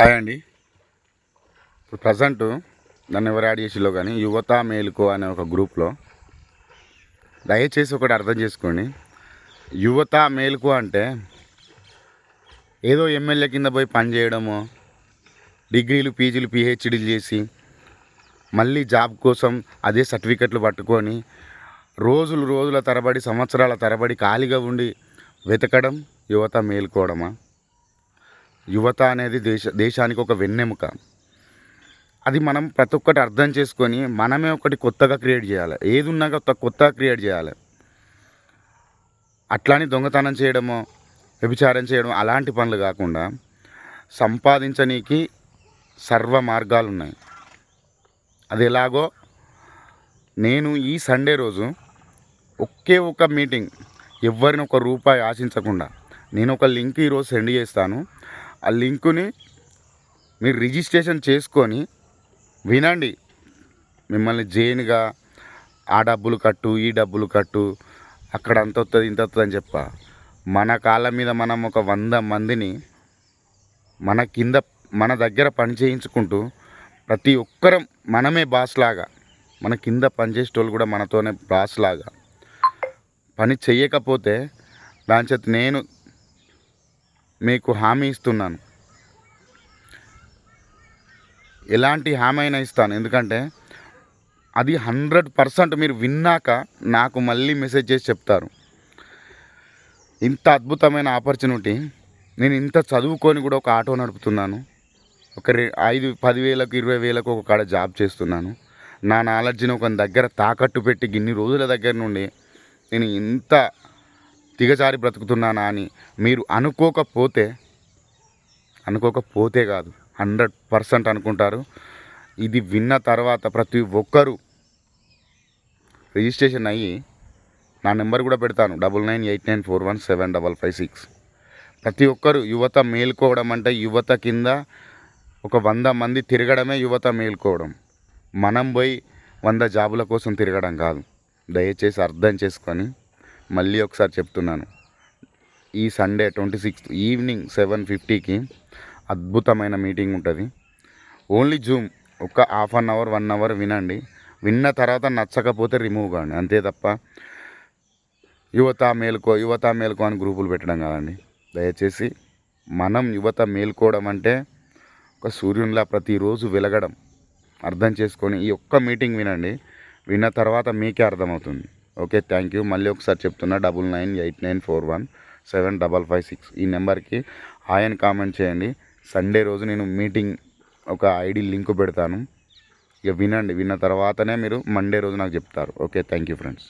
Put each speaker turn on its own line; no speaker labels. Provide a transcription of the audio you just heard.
Hi అండి. ఇప్పుడు present నన్ను ఎవరు యాడ్ చేసిలో కానీ యువత మేలుకో అనే ఒక గ్రూప్లో దయచేసి ఒకటి అర్థం చేసుకోండి. యువత మేలుకో అంటే ఏదో ఎమ్మెల్యే కింద పోయి పని చేయడమో డిగ్రీలు పీజీలు పిహెచ్డీలు చేసి మళ్ళీ జాబ్ కోసం అదే సర్టిఫికెట్లు పట్టుకొని రోజులు రోజుల తరబడి సంవత్సరాల తరబడి ఖాళీగా ఉండి వెతకడం యువత మేలుకోవడమా? యువత అనేది దేశ దేశానికి ఒక వెన్నెముక. అది మనం ప్రతి ఒక్కటి అర్థం చేసుకొని మనమే ఒకటి కొత్తగా క్రియేట్ చేయాలి. ఏది ఉన్నా కొత్త కొత్తగా క్రియేట్ చేయాలి. అట్లాని దొంగతనం చేయడమో వ్యభిచారం చేయడం అలాంటి పనులు కాకుండా సంపాదించనీకి సర్వ మార్గాలు ఉన్నాయి అది ఎలాగో నేను ఈ సండే రోజు ఒకే ఒక మీటింగ్ ఎవరిని ఒక రూపాయి ఆశించకుండా నేను ఒక లింక్ ఈరోజు సెండ్ చేస్తాను. ఆ లింకుని మీరు రిజిస్ట్రేషన్ చేసుకొని వినండి. మిమ్మల్ని జైన్గా ఆ డబ్బులు కట్టు ఈ డబ్బులు కట్టు అక్కడ అంత వస్తుంది ఇంత వస్తుంది అని చెప్ప. మన కాళ్ళ మీద మనం ఒక వంద మందిని మన కింద మన దగ్గర పని చేయించుకుంటూ ప్రతి ఒక్కరం మనమే బాస్ లాగా మన కింద పనిచేసేటోళ్ళు కూడా మనతోనే బాస్ లాగా. పని చేయకపోతే దాని చేత నేను మీకు హామీ ఇస్తున్నాను. ఎలాంటి హామీ అయినా ఇస్తాను? ఎందుకంటే అది హండ్రెడ్ పర్సెంట్ మీరు విన్నాక నాకు మళ్ళీ మెసేజ్ చేసి చెప్తారు. ఇంత అద్భుతమైన ఆపర్చునిటీ. నేను ఇంత చదువుకొని కూడా ఒక ఆటో నడుపుతున్నాను. ఒక రె ఐదు పదివేలకు ఇరవై వేలకు ఒక కాడ జాబ్ చేస్తున్నాను. నా నాలెడ్జ్ని ఒక దగ్గర తాకట్టు పెట్టి ఇన్ని రోజుల దగ్గర నుండి నేను ఇంత దిగజారి బ్రతుకుతున్నానా అని మీరు అనుకోకపోతే అనుకోకపోతే కాదు హండ్రెడ్ పర్సెంట్ అనుకుంటారు. ఇది విన్న తర్వాత ప్రతి ఒక్కరూ రిజిస్ట్రేషన్ అయ్యి నా నెంబర్ కూడా పెడతాను double nine eight nine four one seven double five six. ప్రతి ఒక్కరు యువత మేల్కోవడం అంటే యువత కింద ఒక వంద మంది తిరగడమే యువత మేల్కోవడం. మనం పోయి వంద జాబుల కోసం తిరగడం కాదు. దయచేసి అర్థం చేసుకొని మళ్ళీ ఒకసారి చెప్తున్నాను. ఈ Sunday twenty sixth evening seven ఫిఫ్టీకి అద్భుతమైన మీటింగ్ ఉంటుంది. ఓన్లీ జూమ్ ఒక half an hour one hour వినండి. విన్న తర్వాత నచ్చకపోతే రిమూవ్ కాండి అంతే తప్ప యువత మేలుకో యువత మేలుకో అని గ్రూపులు పెట్టడం కాదండి. దయచేసి మనం యువత మేల్కోవడం అంటే ఒక సూర్యునిలా ప్రతిరోజు వెలగడం. అర్థం చేసుకొని ఈ ఒక్క మీటింగ్ వినండి. విన్న తర్వాత మీకే అర్థమవుతుంది. ఓకే థ్యాంక్ యూ మళ్ళీ ఒకసారి చెప్తున్నా double nine eight nine four one seven double five six ఈ నెంబర్కి హాయ్ అని కామెంట్ చేయండి. సండే రోజు నేను మీటింగ్ ఒక ఐడి లింక్ పెడతాను. ఇక వినండి విన్న తర్వాతనే మీరు మండే రోజు నాకు చెప్తారు. Okay thank you friends